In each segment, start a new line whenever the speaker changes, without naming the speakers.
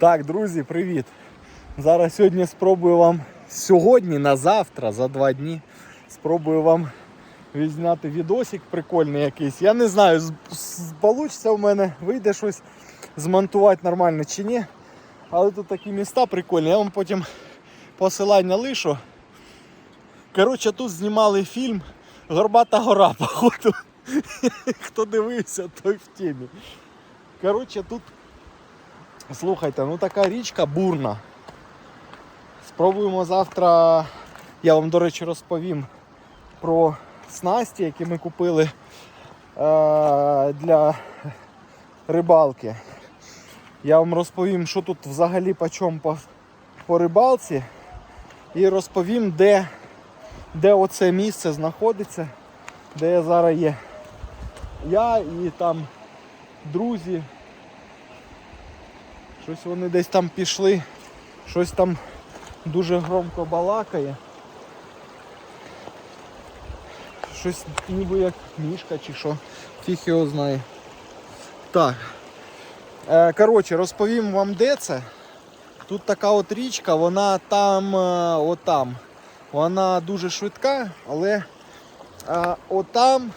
Так, друзі, привіт! Зараз сьогодні спробую вам сьогодні на завтра, за два дні, спробую вам відзняти відосик прикольний якийсь. Я не знаю, з- з- получиться в мене, вийде щось змонтувати нормально чи ні. Але тут такі міста прикольні. Я вам потім посилання лишу. Коротше, тут знімали фільм Горбата гора, походу. Хто дивився, той в темі. Коротше, тут Слухайте, ну така річка бурна. Спробуємо завтра. Я вам, до речі, розповім про снасті, які ми купили е- для рибалки. Я вам розповім, що тут взагалі по чому по, по рибалці. І розповім, де, де оце місце знаходиться, де я зараз є. Я і там друзі. Щось вони десь там пішли, щось там дуже громко балакає. Щось ніби як мішка чи що. Фіг його знає. Так. Е, коротше, розповім вам де це. Тут така от річка, вона там, е, отам. Вона дуже швидка, але е, отам,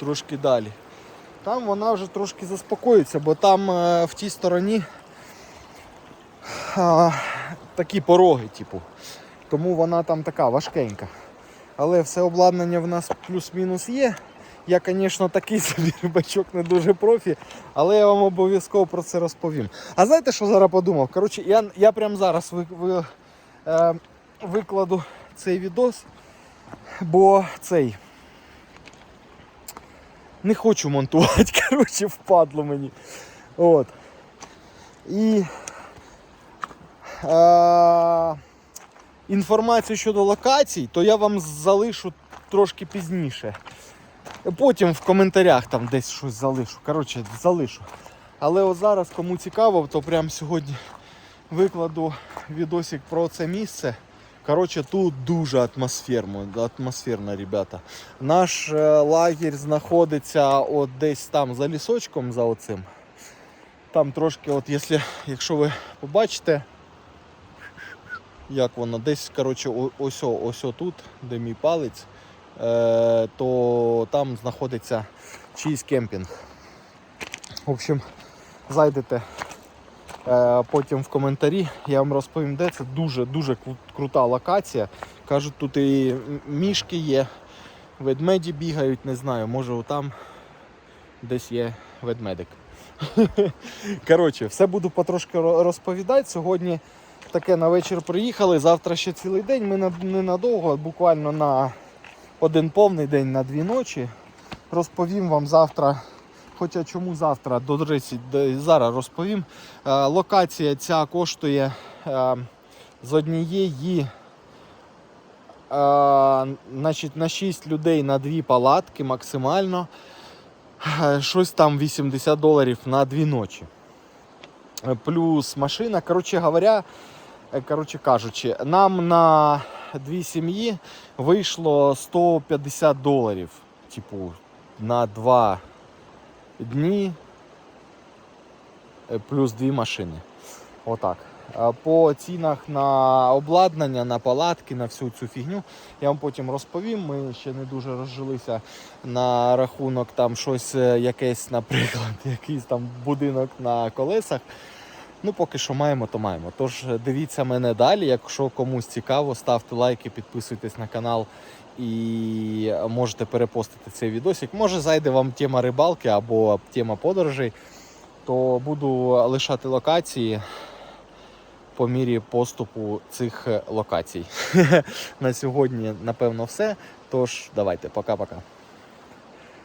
трошки далі, там вона вже трошки заспокоїться, бо там в тій стороні а, такі пороги, типу. Тому вона там така важкенька. Але все обладнання в нас плюс-мінус є. Я, звісно, такий собі рибачок не дуже профі, але я вам обов'язково про це розповім. А знаєте, що зараз подумав? Коротше, я, я прямо зараз ви, ви, е, викладу цей відос, бо цей. Не хочу монтувати, коротше, впадло мені. От. І інформацію щодо локацій, то я вам залишу трошки пізніше. Потім в коментарях там десь щось залишу. Коротше, залишу. Але от зараз, кому цікаво, то прямо сьогодні викладу відосик про це місце. Коротше, тут дуже атмосферно, атмосферно, ребята. Наш е, лагерь знаходиться от десь там за лісочком, за оцим. Там трошки, от якщо, якщо ви побачите, як воно десь, коротше, ось, ось тут, де мій палець, е, то там знаходиться чийсь кемпінг. В общем, зайдете е, потім в коментарі, я вам розповім, де це дуже-дуже крута локація. Кажуть, тут і мішки є, ведмеді бігають, не знаю, може там десь є ведмедик. Коротше, все буду потрошки розповідати. Сьогодні таке на вечір приїхали. Завтра ще цілий день. Ми ненадовго, буквально на один повний день на дві ночі. Розповім вам завтра. Хоча чому завтра, до речі, де- зараз розповім. Е, Локація ця коштує е, з однієї е, значить, на 6 людей на дві палатки максимально. Щось там 80 доларів на дві ночі. Плюс машина. Коротше говоря, коротше кажучи, нам на дві сім'ї вийшло 150 доларів. Типу, на два дні е, плюс дві машини. Отак. По цінах на обладнання, на палатки, на всю цю фігню я вам потім розповім. Ми ще не дуже розжилися на рахунок там щось е, якесь, наприклад, якийсь там будинок на колесах. Ну, поки що маємо, то маємо. Тож е, дивіться мене далі. Якщо комусь цікаво, ставте лайки, підписуйтесь на канал і можете перепостити цей відосик. Може зайде вам тема рибалки або тема подорожей, то буду лишати локації по мірі поступу цих е, локацій. На сьогодні, напевно, все. Тож, давайте, пока-пока.